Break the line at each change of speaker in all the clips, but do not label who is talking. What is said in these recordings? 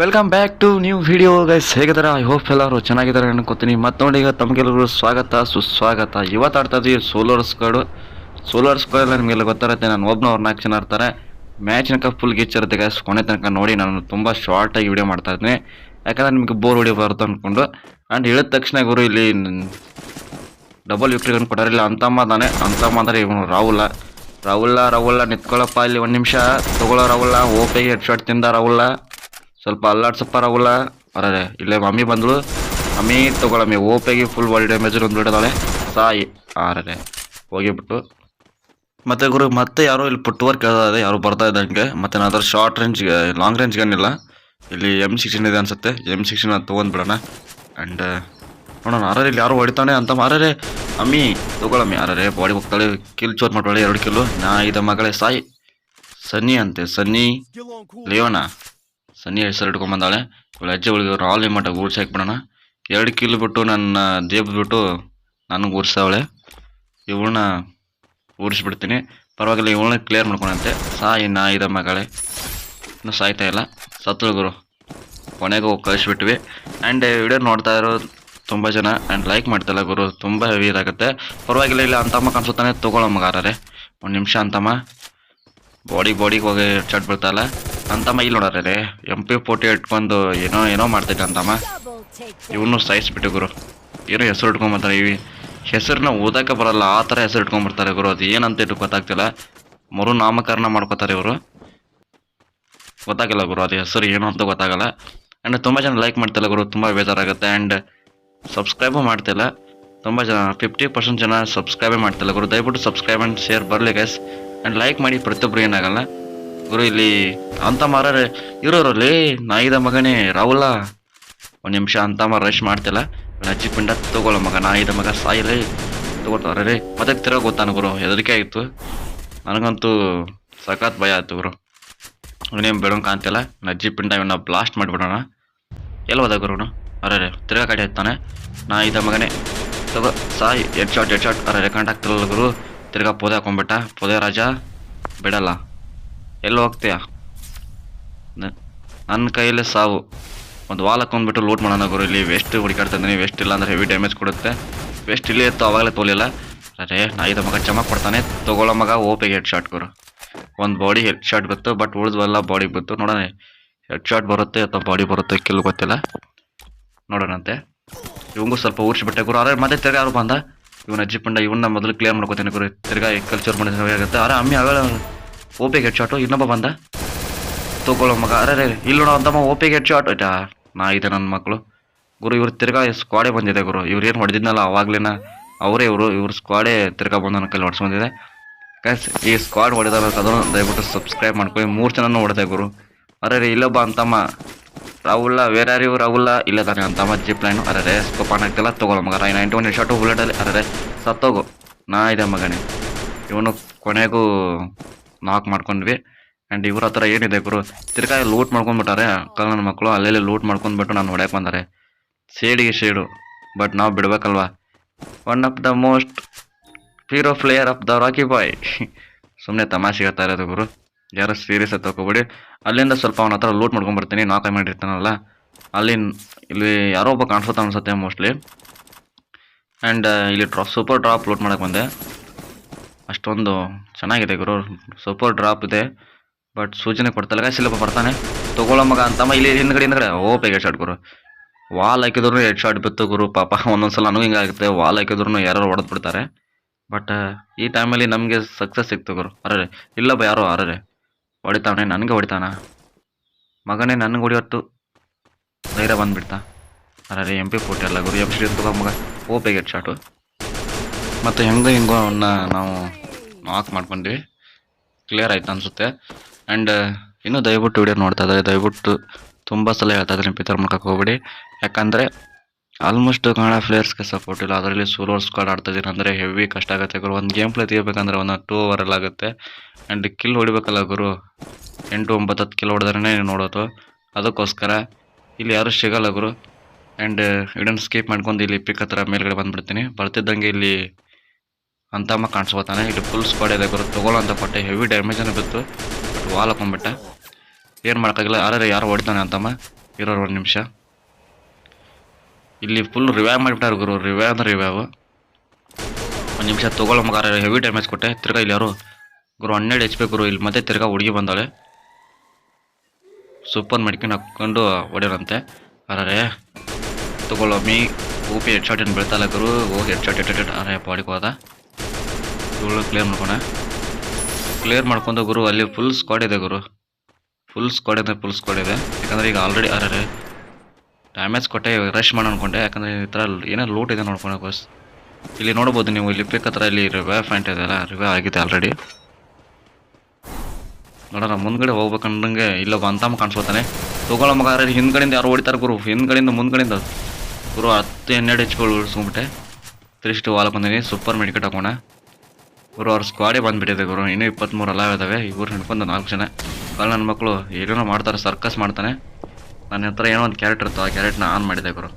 Welcome back to new video guys ಹೇಗಿದ್ದಾರೆ? I hope ಎಲ್ಲರೂ ಚೆನ್ನಾಗಿದ್ದಾರೆ ಅನ್ಕೋತೀನಿ. ಮತ್ತು ನೋಡಿ ಈಗ ತಮಗೆಲ್ಲರೂ ಸ್ವಾಗತ, ಸುಸ್ವಾಗತ. ಇವತ್ತು ಆಡ್ತಾ ಇದ್ದೀವಿ ಸೋಲರ್ ಸ್ಕ್ವಾಡು ಸೋಲರ್ ಸ್ಕ್ವಾಡಲ್ಲಿ ನಿಮಗೆಲ್ಲ ಗೊತ್ತಿರುತ್ತೆ, ನಾನು ಒಬ್ಬನ ಅವ್ರು ನಾಲ್ಕು ಜನ ಇರ್ತಾರೆ ಮ್ಯಾಚ್ನಕ ಫುಲ್ ಗಿಚ್ಚಿರುತ್ತೆ ಗೈಸ್ ಕೊನೆ ತನಕ ನೋಡಿ, ನಾನು ತುಂಬ ಶಾರ್ಟಾಗಿ ವಿಡಿಯೋ ಮಾಡ್ತಾ ಇದ್ದೀನಿ. ಯಾಕಂದರೆ ನಿಮಗೆ ಬೋರ್ ಹೊಡಿಬಾರ್ದು ಅಂದ್ಕೊಂಡು ಆ್ಯಂಡ್ ಹೇಳಿದ ತಕ್ಷಣ ಗುರು, ಇಲ್ಲಿ ಡಬಲ್ ವಿಕ್ಟ್ರಿ ಕಂಡು ಕೊಟ್ಟಾರೆ ಇಲ್ಲ ಅಂತಮ್ಮ ಅದಾನೆ ಅಂತಮ್ಮ ಅಂದರೆ ಇವನು ರಾಹುಲ. ರಾಹುಲ್ಲ ರಾಹುಲ್ಲ ನಿಂತ್ಕೊಳ್ಳಪ್ಪ ಇಲ್ಲಿ ಒಂದು ನಿಮಿಷ. ತಗೊಳ್ಳೋ ರಾಹುಲ್ಲ ಓಪೆಗೆ ಹೆಡ್ ಶಾಟ್ ತಿಂದ ರಾಹುಲ. ಸ್ವಲ್ಪ ಅಲ್ಲಾಡ್ಸಪ್ಪ ರಾಹುಲ ಅರೆ, ಇಲ್ಲೇ ಮಮ್ಮಿ ಬಂದಳು. ಮಮ್ಮಿ ತಗೊಳಮ್ಮಿ ಓಪೆಗೆ ಫುಲ್ ಬಾಡಿ ಡ್ಯಾಮೇಜ್ ಒಂದು ಬಿಡೋದಾಳೆ ಸಾಯಿ. ಆರೇ ಹೋಗಿಬಿಟ್ಟು. ಮತ್ತು ಗುರು, ಮತ್ತೆ ಯಾರೋ ಇಲ್ಲಿ ಪುಟ್ ವರ್ಕ್ ಇದೆ, ಯಾರು ಬರ್ತಾ ಇದ್ದಂಗೆ ಮತ್ತೆ ನಾನು ಅದರ ಶಾರ್ಟ್ ರೇಂಜ್ಗೆ ಲಾಂಗ್ ರೇಂಜ್ ಗನ್ ಇಲ್ಲ. ಎಂ ಸಿಕ್ಸ್ಟೀನ್ ಇದೆ ಅನ್ಸುತ್ತೆ. ಎಂ ಸಿಕ್ಸ್ಟೀನ್ ಅದು ತೊಗೊಂಡ್ಬಿಡೋಣ. ಆ್ಯಂಡ್ ನೋಡೋಣ ಆರೇ ಇಲ್ಲಿ ಯಾರು ಹೊಡಿತಾನೆ ಅಂತ. ಮಾರೇ ಅಮ್ಮಿ ತಗೊಳಮ್ಮಿ ಯಾರೇ ಬಾಡಿ ಹೋಗ್ತಾಳೆ ಕಿಲ್ ಚೋರ್ ಮಾಡ್ಬೇಡಿ ಎರಡು ಕಿಲ್ಲು ನಾ ಇದ ಮಗಳೇ, ಸಾಯಿ. ಸನ್ನಿ ಅಂತೆ, ಸನ್ನಿ. ಲಿಯೋನ. ಸನ್ನಿ ಹೆಸರು ಇಟ್ಕೊಂಬಂದಾಳೆ ಇವಳು ಅಜ್ಜಿ ಅವಳಿಗೆ ಆಲ್ ಮಟ್ಟ ಹಾಕ್ಬಿಡೋಣ ಎರಡು ಕಿಲ್ ಬಿಟ್ಟು ನನ್ನ ದೇಬ್ ಬಿಟ್ಟು ನನಗೆ ಊರ್ಸವಳೆ. ಇವಳನ್ನ ಊರಿಸ್ಬಿಡ್ತೀನಿ. ಪರವಾಗಿಲ್ಲ, ಇವಳನ್ನ ಕ್ಲಿಯರ್ ಮಾಡ್ಕೊಳಂತೆ. ಸಾಯಿ ನಾ ಇದ ಮಗಳೇ. ಇನ್ನೂ ಸಾಯ್ತಾ ಇಲ್ಲ. ಸತ್ತಳು ಗುರು, ಕೊನೆಗೆ ಕಳಿಸ್ಬಿಟ್ವಿ. ಆ್ಯಂಡ್ ವಿಡಿಯೋ ನೋಡ್ತಾ ಇರೋ ತುಂಬ ಜನ ಆ್ಯಂಡ್ ಲೈಕ್ ಮಾಡ್ತಿಲ್ಲ ಗುರು, ತುಂಬ ಹೆವಿ ಇದಾಗುತ್ತೆ. ಪರವಾಗಿಲ್ಲ, ಇಲ್ಲ, ಅಂತಮ್ಮ ಕಾಣಿಸುತ್ತಾನೆ ತೊಗೊಳ್ಳೋ ಮಗಾರರೆ. ಒಂದು ನಿಮಿಷ ಅಂತಮ್ಮ. ಬಾಡಿ ಬಾಡಿಗೆ ಹೋಗಿ ಚಟ್ ಬೀಳ್ತಾಯಿಲ್ಲ ಅಂತಮ್ಮ, ಇಲ್ಲಿ ನೋಡಾರೆ ಎಂ ಪಿ ಫೋರ್ಟಿ ಇಟ್ಕೊಂಡು ಏನೋ ಏನೋ ಮಾಡ್ತೈತೆ ಅಂತಮ್ಮ. ಇವನು ಸಾಯಿಸ್ಬಿಟ್ಟು ಗುರು. ಏನೋ ಹೆಸರು ಇಟ್ಕೊಂಬರ್ತಾರೆ ಇವಿ ಹೆಸರನ್ನ ಓದಕ್ಕೆ ಬರಲ್ಲ, ಆ ಥರ ಹೆಸರು ಇಟ್ಕೊಂಬರ್ತಾರೆ ಗುರು. ಅದು ಏನಂತ ಇಟ್ಟು ಗೊತ್ತಾಗ್ತಿಲ್ಲ. ಮರು ನಾಮಕರಣ ಮಾಡ್ಕೋತಾರೆ ಇವರು. ಗೊತ್ತಾಗಿಲ್ಲ ಗುರು, ಅದು ಹೆಸರು ಏನು ಅಂತ ಗೊತ್ತಾಗಲ್ಲ. ಆ್ಯಂಡ್ ತುಂಬ ಜನ ಲೈಕ್ ಮಾಡ್ತಿಲ್ಲ ಗುರು, ತುಂಬ ಬೇಜಾರಾಗುತ್ತೆ. ಆ್ಯಂಡ್ ಸಬ್ಸ್ಕ್ರೈಬು ಮಾಡ್ತಿಲ್ಲ. ತುಂಬ ಜನ ಫಿಫ್ಟಿ ಪರ್ಸೆಂಟ್ ಜನ ಸಬ್ಸ್ಕ್ರೈಬೇ ಮಾಡ್ತಿಲ್ಲ ಗುರು. ದಯವಿಟ್ಟು ಸಬ್ಸ್ಕ್ರೈಬ್ ಆ್ಯಂಡ್ ಶೇರ್ ಬರಲಿ ಗೈಸ್ ಆ್ಯಂಡ್ ಲೈಕ್ ಮಾಡಿ ಪ್ರತಿಯೊಬ್ಬರು ಏನಾಗಲ್ಲ. ಗುರು, ಇಲ್ಲಿ ಅಂತ ಮಾರರೆ ಇರೋರಲ್ಲಿ. ನಾಯಿದ ಮಗನೇ ರಾಹುಲ. ಒಂದು ನಿಮಿಷ ಅಂತ ಮಾರ ರಶ್ ಮಾಡ್ತಿಲ್ಲ ಅಜ್ಜಿ ಪಿಂಡ ತಗೊಳ್ಳೋ ಮಗ, ನಾಯಿದ ಮಗ ಸಾಯಿಲೆ. ತಗೊಳ್ತಾರೆ ರೀ. ಮತ್ತೆ ತಿರೋ ಗೊತ್ತಾನ ಗುರು, ಹೆದರಿಕೆ ಆಯಿತು ನನಗಂತೂ ಸಖತ್ ಭಯ ಆಯ್ತು ಗುರು. ಅವನೇನು ಬೆಳಂಗೆ ಕಾಣ್ತಿಲ್ಲ ನಜ್ಜಿ ಪಿಂಡ ಇವನ್ನ ಬ್ಲಾಸ್ಟ್ ಮಾಡಿಬಿಡೋಣ. ಎಲ್ಲಿ ಹೋದ ಗುರುನು? ಅರೆ ತಿರ್ಗಾ ಕಡೆ ಎತ್ತಾನೆ. ನಾ ಮಗನೇ. ತಗೋ, ಸಾಯ್ ಎಡ್ ಶಾಟ್ ಎಡ್ ಶಾಟ್ ಅರೆ ಕಂಡು ಆಗ್ತಿರಲ್ಲ ಗುರು. ತಿರ್ಗಾ ಪೊದೆ ಹಾಕೊಂಡ್ಬಿಟ್ಟ. ಪೊದೆ ರಾಜ, ಬಿಡಲ್ಲ. ಎಲ್ಲಿ ಹೋಗ್ತೀಯ? ನನ್ನ ಕೈಯಲ್ಲೇ ಸಾವು. ಒಂದು ವಾಲ್ ಹಾಕೊಂಡ್ಬಿಟ್ಟು ಲೂಟ್ ಮಾಡೋಣ ಗುರು, ಇಲ್ಲಿ ವೆಸ್ಟ್ ಹುಡುಕಾಡ್ತಾ ಇದ್ದೀನಿ. ವೆಸ್ಟ್ ಇಲ್ಲ ಅಂದರೆ ಹೆವಿ ಡ್ಯಾಮೇಜ್ ಕೊಡುತ್ತೆ. ವೆಸ್ಟ್ ಇಲ್ಲಿ ಇತ್ತು, ಅವಾಗಲೇ ತೋಲಿಲ್ಲ. ಅರೆ, ನಾ ಇದ್ದ ಮಗ ಚಮಕ್ ಕೊಡ್ತಾನೆ. ತೊಗೊಳ್ಳೋ ಮಗ ಓಪಿಗೆ ಹೆಡ್ ಶಾಟ್ ಗುರು. ಒಂದು ಬಾಡಿ ಹೆಡ್ ಶಾಟ್ ಗೊತ್ತು ಬಟ್ ಉಳಿದ್ವಲ್ಲ ಬಾಡಿ ಗೊತ್ತು ನೋಡೋಣ ಹೆಡ್ ಶಾಟ್ ಬರುತ್ತೆ ಅಥವಾ ಬಾಡಿ ಬರುತ್ತೆ ಕಿಲ್ ಗೊತ್ತಿಲ್ಲ. ನೋಡೋಣಂತೆ. ಇವಂಗೂ ಸ್ವಲ್ಪ ಊರಿಸಿಬಿಟ್ಟೆ ಗುರು. ಅರೆ, ಮತ್ತೆ ತಿರ್ಗಾ ಯಾರು ಬಂದ? ಇವನ ಅಜ್ಜಿ ಪಂಡ ಇವನ್ನ ಮೊದಲು ಕ್ಲಿಯರ್ ಮಾಡ್ಕೋತೀನಿ ಗುರು. ತಿರ್ಗಾ ಕಲ್ಚರ್ ಮಾಡಿದ್ರೆ ಆಗುತ್ತೆ. ಅರೆ, ಅಮ್ಮಿ ಆಗಳ ಓಪೆಗೆ ಹೆಡ್ ಶಾಟು ಇನ್ನೊಬ್ಬ ಬಂದ? ತಗೊಳ್ಳೋ ಮಗ. ಅರೆ ರೇ ಇಲ್ಲಿ ನೋಡೋ ಅಂತಮ್ಮ ಓಪೆಗೆ ಹೆಡ್ ಶಾಟ್ ಆಯ್ತಾ? ನಾ ಇದೆ ನನ್ನ ಮಕ್ಕಳು ಗುರು, ಇವ್ರು ತಿರ್ಗಾ ಸ್ಕ್ವಾಡೇ ಬಂದಿದೆ ಗುರು. ಇವ್ರು ಏನು ಹೊಡೆದಿದ್ನಲ್ಲ ಅವಾಗ್ಲೇನ? ಅವರೇ ಇವರು. ಇವ್ರ ಸ್ಕ್ವಾಡೇ ತಿರ್ಗಾ ಬಂದು ನನ್ನ ಕೈಲಿ ಹೊಡ್ಸ್ಕೊಂಡಿದೆ. ಗೈಸ್ ಈ ಸ್ಕ್ವಾಡ್ ಹೊಡೆದಾರ ಅದನ್ನು ದಯವಿಟ್ಟು ಸಬ್ಸ್ಕ್ರೈಬ್ ಮಾಡ್ಕೊಳ್ಳಿ. ಮೂರು ಜನನೂ ಹೊಡೆದೆ ಗುರು. ಅರೆ ರೀ ಇಲ್ಲೊಬ್ಬ ಅಂತಮ್ಮ. ರಾಹುಲ್ಲ ವೇರಾರಿ ರಾಹುಲ್ಲ ಇಲ್ಲ ತಾನೆ ಅಂತಮ್ಮ ಜಿಪ್ ಲೈನು ಅರೆ ರೇ ಸ್ಕೋಪ್ ಆನ್ ಆಗ್ತಿಲ್ಲ. ತಗೊಳ್ಳೋ ಮಗ. ರೈ ನೈಂಟಿ ಒನ್ ಶಾಟು ಬುಲೆಟಲ್ಲಿ ಅರೆ, ಸತ್ತೋಗು. ನಾ ಇದೆ ಮಗನೇ. ಇವನು ಕೊನೆಗೂ ನಾಕ್ ಮಾಡ್ಕೊಂಡ್ವಿ. ಆ್ಯಂಡ್ ಇವ್ರ ಹತ್ರ ಏನಿದೆ ಗುರು? ತಿರ್ಗಾ ಲೂಟ್ ಮಾಡ್ಕೊಂಡ್ಬಿಟ್ಟಾರೆ. ಅಕ್ಕ ನನ್ನ ಮಕ್ಕಳು ಅಲ್ಲೆಲ್ಲಿ ಲೂಟ್ ಮಾಡ್ಕೊಂಡ್ಬಿಟ್ಟು ನಾನು ಹೊಡ್ಯಕ್ಕೆ ಬಂದಾರೆ. ಸೇಡಿಗೆ ಶೇಡು ಬಟ್ ನಾವು ಬಿಡ್ಬೇಕಲ್ವಾ? One of the most hero player of the rocky boy ಸುಮ್ಮನೆ ತಮಾಷೆ ಹೇಳ್ತಾ ಇರೋದು ಗುರು. ಯಾರು ಸೀರಿಯಸ್ ಆಗಿ ಅಲ್ಲಿಂದ ಸ್ವಲ್ಪ ಅವನ ಹತ್ರ ಲೂಟ್ ಮಾಡ್ಕೊಂಡ್ಬರ್ತೀನಿ. ನಾಲ್ಕು ಮಾಡಿರ್ತಾನಲ್ಲ. ಅಲ್ಲಿ ಇಲ್ಲಿ ಯಾರೋ ಒಬ್ಬ ಕಾಣಿಸುತ್ತೆ ಅನ್ಸುತ್ತೆ ಮೋಸ್ಟ್ಲಿ ಆ್ಯಂಡ್ ಇಲ್ಲಿ ಡ್ರಾಪ್ ಸೂಪರ್ ಡ್ರಾಪ್ ಲೂಟ್ ಮಾಡೋಕ್ಕೆ ಬಂದೆ. ಅಷ್ಟೊಂದು ಚೆನ್ನಾಗಿದೆ ಗುರು. ಸೂಪರ್ ಡ್ರಾಪ್ ಇದೆ. ಬಟ್ ಸೂಚನೆ ಕೊಡ್ತಲ್ಲ ಸಿಲಪ್ಪ ಬರ್ತಾನೆ. ತಗೊಳ್ಳೋ ಮಗ ಅಂತಮ್ಮ ಇಲ್ಲಿ ಹಿಂದ್ಗಡೆ ಹಿಂದ್ಗಡೆ ಹೆಡ್ ಶಾಟ್ ಗುರು. ವಾಲ್ ಹಾಕಿದ್ರು ಹೆಡ್ ಶಾಟ್ ಬಿತ್ತು ಗುರು. ಪಾಪ ಒಂದೊಂದ್ಸಲ ನನಗೂ ಹಿಂಗಾಗುತ್ತೆ ವಾಲ್ ಹಾಕಿದ್ರು ಯಾರು ಹೊಡೆದು ಬಿಡ್ತಾರೆ. ಬಟ್ ಈ ಟೈಮಲ್ಲಿ ನಮಗೆ ಸಕ್ಸಸ್ ಸಿಕ್ತು ಗುರು. ಅರೇ ಇಲ್ಲ ಬ ಯಾರೋ ಅರೇ ಹೊಡಿತಾವನೆ. ನನಗೆ ಹೊಡಿತಾನ? ಮಗನೇ ನನಗೆ ಹೊಡಿಯೋತ್ತು. ಧೈರ್ಯ ಬಂದುಬಿಡ್ತಾ. ಅರೇ ಎಂ ಪಿ ಫೋರ್ಟಿ ಅಲ್ಲ ಗುರು. ಎಂ ಶ್ರೀ ಮಗ ಓ ಬೇಗ ಹೆಡ್ ಶಾಟು ಮತ್ತು ಹೆಂಗೋ, ಹಿಂಗೋ ಅವನ್ನ ನಾವು ನಾಕ್ ಮಾಡ್ಕೊಂಡ್ವಿ ಕ್ಲಿಯರ್ ಆಯ್ತು ಅನಿಸುತ್ತೆ. ಆ್ಯಂಡ್ ಇನ್ನೂ ದಯವಿಟ್ಟು ವಿಡಿಯೋ ನೋಡ್ತಾ ಇದ್ದಾರೆ ದಯವಿಟ್ಟು ತುಂಬ ಸಲ ಹೇಳ್ತಾ ಇದ್ದಾರೆ ಪಿತರ್ ಮುಖಕ್ಕೆ ಹೋಗ್ಬೇಡಿ. ಯಾಕಂದರೆ ಆಲ್ಮೋಸ್ಟ್ ಕನ್ನಡ ಪ್ಲೇಯರ್ಸ್ಗೆ ಸಪೋರ್ಟ್ ಇಲ್ಲ. ಅದರಲ್ಲಿ ಸೋಲೋ ಸ್ಕ್ವಾಡ್ ಆಡ್ತಾ ಇದ್ದೀನಿ ಅಂದರೆ ಹೆವಿ ಕಷ್ಟ ಆಗುತ್ತೆ ಗುರು. ಒಂದು ಗೇಮ್ ಪ್ಲೇ ತೆಗಿಬೇಕಂದ್ರೆ ಒಂದು ಟೂ ಅವರಲ್ಲಿ ಆಗುತ್ತೆ. ಆ್ಯಂಡ್ ಕಿಲ್ ಹೊಡಿಬೇಕಲ್ಲ ಗುರು. ಎಂಟು, ಒಂಬತ್ತು, ಹತ್ತು ಕಿಲ್ ಹೊಡೆದ್ರೆ ನೋಡೋದು. ಅದಕ್ಕೋಸ್ಕರ ಇಲ್ಲಿ ಯಾರು ಸಿಗಲ್ಲ ಗುರು. ಆ್ಯಂಡ್ ಇದನ್ನು ಸ್ಕೀಪ್ ಮಾಡ್ಕೊಂಡು ಇಲ್ಲಿ ಪಿಕ್ ಹತ್ರ ಮೇಲ್ಗಡೆ ಬಂದುಬಿಡ್ತೀನಿ. ಬರ್ತಿದ್ದಂಗೆ ಇಲ್ಲಿ ಅಂತಮ್ಮ ಕಾಣಿಸ್ಬೋತಾನೆ ಇಲ್ಲಿ ಫುಲ್ ಸ್ಕ್ವಾಡ್ ಇದೆ ಗುರು. ಅಂತ ಕೊಟ್ಟೆ ಹೆವಿ ಡ್ಯಾಮೇಜನ್ನು ಬಿತ್ತು. ಬಟ್ ವಾಲ್ ಹಾಕೊಂಡ್ಬಿಟ್ಟ. ಏನು ಮಾಡೋಕ್ಕಾಗಿಲ್ಲ? ಯಾರು ಯಾರು ಹೊಡಿತಾನೆ ಅಂತಮ್ಮ ಇರೋರು ಒಂದು ನಿಮಿಷ. ಇಲ್ಲಿ ಫುಲ್ ರಿವ್ಯಾವ್ ಮಾಡಿಬಿಟ್ಟಾರೆ ಗುರು. ರಿವ್ಯಾವ್ ಅಂದ್ರೆ ರಿವ್ಯಾವ್ ಒಂದು ನಿಮಿಷ ತೊಗೊಳ್ಳೋ ಮಗಾರ ಹೆವಿ ಡ್ಯಾಮೇಜ್ ಕೊಟ್ಟೆ. ತಿರ್ಗಾ ಇಲ್ಲಿ ಯಾರು? ಗುರು ಹನ್ನೆರಡು ಎಚ್ ಪಿ ಗುರು. ಇಲ್ಲಿ ಮತ್ತೆ ತಿರ್ಗಾ ಹುಡುಗಿ ಬಂದಾಳೆ. ಸೂಪರ್ ಮಡ್ಕೊಂಡು ಹಾಕ್ಕೊಂಡು ಹೊಡ್ಯೋರಂತೆ. ಅರೆ ತಗೊಳ್ಳೋ ಮೀ ಓಪಿ ಹೆಡ್ ಶಾಟ್ ಏನು ಬೀಳ್ತಲ್ಲ ಗುರು. ಹೋಗಿ ಹೆಡ್ ಶಾಟ್ ಪಾಡಿಗೆ ಅರೆ ಬಾಡಿಗೆ ಹೋದ. ಇವಳು ಕ್ಲಿಯರ್ ಮಾಡ್ಕೊಂಡೆ. ಕ್ಲಿಯರ್ ಮಾಡ್ಕೊಂಡು ಗುರು, ಅಲ್ಲಿ ಫುಲ್ ಸ್ಕ್ವಾಡ್ ಇದೆ ಗುರು. ಫುಲ್ ಸ್ಕ್ವಾಡ್ ಇದೆ ಫುಲ್ ಸ್ಕ್ವಾಡ್ ಇದೆ. ಯಾಕಂದ್ರೆ ಈಗ ಆಲ್ರೆಡಿ ಅರೆ ಡ್ಯಾಮೇಜ್ ಕೊಟ್ಟೆ ರಶ್ ಮಾಡಿ ಅನ್ಕೊಂಡೆ. ಯಾಕಂದರೆ ಈ ಥರ ಏನೋ ಲೂಟ್ ಇದೆ ನೋಡ್ಕೊಂಡೆ ಬಸ್ ಇಲ್ಲಿ ನೋಡ್ಬೋದು ನೀವು, ಇಲ್ಲಿ ಪಿಕ್ ಹತ್ರ ಇಲ್ಲಿ ರಿವೇ ಫ್ಯಾಂಟ್ ಇದೆಯಲ್ಲ ರಿವೇ ಆಗಿದೆ ಆಲ್ರೆಡಿ ನೋಡೋಣ, ಮುಂದ್ಗಡೆ ಹೋಗ್ಬೇಕಂದಂಗೆ ಇಲ್ಲ ಅಂತಮ್ಮ ಕಾಣಿಸ್ಕೊತಾನೆ. ತಗೊಳ್ಳೋ ಮಗ ಹಿಂದ್ಗಡೆಯಿಂದ ಯಾರು ಹೊಡಿತಾರೆ ಗುರು. ಹಿಂದ್ಗಡೆಯಿಂದ, ಮುಂದ್ಗಡೆಯಿಂದ. ಗುರು ಹತ್ತು ಹನ್ನೆರಡು ಹೆಚ್ಗಳು ಉಳಿಸ್ಕೊಂಬಿಟ್ಟೆ ಸ್ಟು ವಾಲ ಬಂದೀನಿ ಸೂಪರ್ ಮೆಡಿಕೇಟ್ ಹಾಕೋಣ ಗುರು ಅವ್ರ ಸ್ಕ್ವಾಡೇ ಬಂದ್ಬಿಟ್ಟಿದೆ ಗುರು. ಇನ್ನೂ ಇಪ್ಪತ್ತ್ಮೂರು ಅಲ್ಲ ಇದಾವೆ. ಇವ್ರು ಹಿಡ್ಕೊಂಡು ನಾಲ್ಕು ಜನ. ಅಲ್ಲಿ ನನ್ನ ಮಕ್ಕಳು ಏನೇನೋ ಮಾಡ್ತಾರೆ ಸರ್ಕಸ್ ಮಾಡ್ತಾನೆ. ನನ್ನ ಹತ್ರ ಏನೋ ಒಂದು ಕ್ಯಾರೆಕ್ಟರ್ ಇತ್ತು ಆ ಕ್ಯಾರೆಕ್ಟ್ನ ಆನ್ ಮಾಡಿದೆ ಗುರು.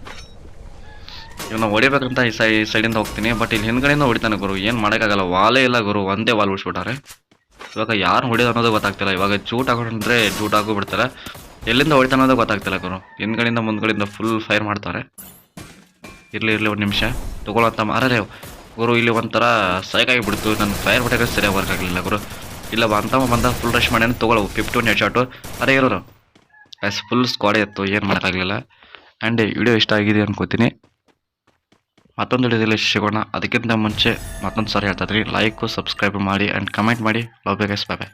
ಇವನ್ನ ಹೊಡಿಬೇಕಂತ ಈ ಸೈ, ಈ ಸೈಡಿಂದ ಹೋಗ್ತೀನಿ. ಬಟ್ ಇಲ್ಲಿ ಹಿಂದ್ಗಡೆಯಿಂದ ಹೊಡಿತಾನೆ ಗುರು. ಏನು ಮಾಡೋಕ್ಕಾಗಲ್ಲ. ವಾಲೇ ಇಲ್ಲ ಗುರು. ಒಂದೇ ವಾಲ್ ಉಳಿಸ್ಬಿಟ್ಟಾರೆ. ಇವಾಗ ಯಾರು ಹೊಡಿಯೋದು ಅನ್ನೋದು ಗೊತ್ತಾಗ್ತಿಲ್ಲ. ಇವಾಗ ಜೂಟ್ ಹಾಕೊಂಡ್ರೆ ಜೂಟ್ ಹಾಕೋ ಬಿಡ್ತಾರೆ. ಎಲ್ಲಿಂದ ಹೊಡಿತಾನೆ ಅನ್ನೋದು ಗೊತ್ತಾಗ್ತಿಲ್ಲ ಗುರು. ಹಿಂದ್ಗಡೆಯಿಂದ ಮುಂದ್ಗಡೆಯಿಂದ ಫುಲ್ ಫೈರ್ ಮಾಡ್ತಾರೆ. ಇರಲಿ ಇರಲಿ ಒಂದು ನಿಮಿಷ. ತಗೊಳ್ಳೋಂತ ಮಾರೇ ಗುರು, ಇಲ್ಲಿ ಒಂಥರ ಸೈಕ್ ಬಿಡ್ತು. ನನ್ನ ಫೈರ್ ಹೊಟ್ಟೆಗೆ ಸರಿಯಾಗಿ ವರ್ಕ್ ಆಗಲಿಲ್ಲ ಗುರು. ಇಲ್ಲ ಬಂತ ಬಂದ ಫುಲ್ ರಶ್ ಮಾಡಿ ತೊಗೊಳವು ಫಿಫ್ಟಿ ಒನ್ ಶಾಟು ಅರೆ ಇರೋರು ಎಸ್ ಫುಲ್ ಸ್ಕ್ವಾಡ್ ಇತ್ತು. ಏನು ಮಾಡೋಕ್ಕಾಗಲಿಲ್ಲ ಆ್ಯಂಡ್ ವಿಡಿಯೋ ಇಷ್ಟ ಆಗಿದೆ ಅನ್ಕೋತೀನಿ. ಮತ್ತೊಂದು ವಿಡಿಯೋದಲ್ಲಿ ಸಿಗೋಣ. ಅದಕ್ಕಿಂತ ಮುಂಚೆ ಮತ್ತೊಂದು ಸಾರಿ ಹೇಳ್ತಾ ಇದ್ದೀನಿ ಲೈಕು ಸಬ್ಸ್ಕ್ರೈಬ್ ಮಾಡಿ ಆ್ಯಂಡ್ ಕಮೆಂಟ್ ಮಾಡಿ. Love bye bye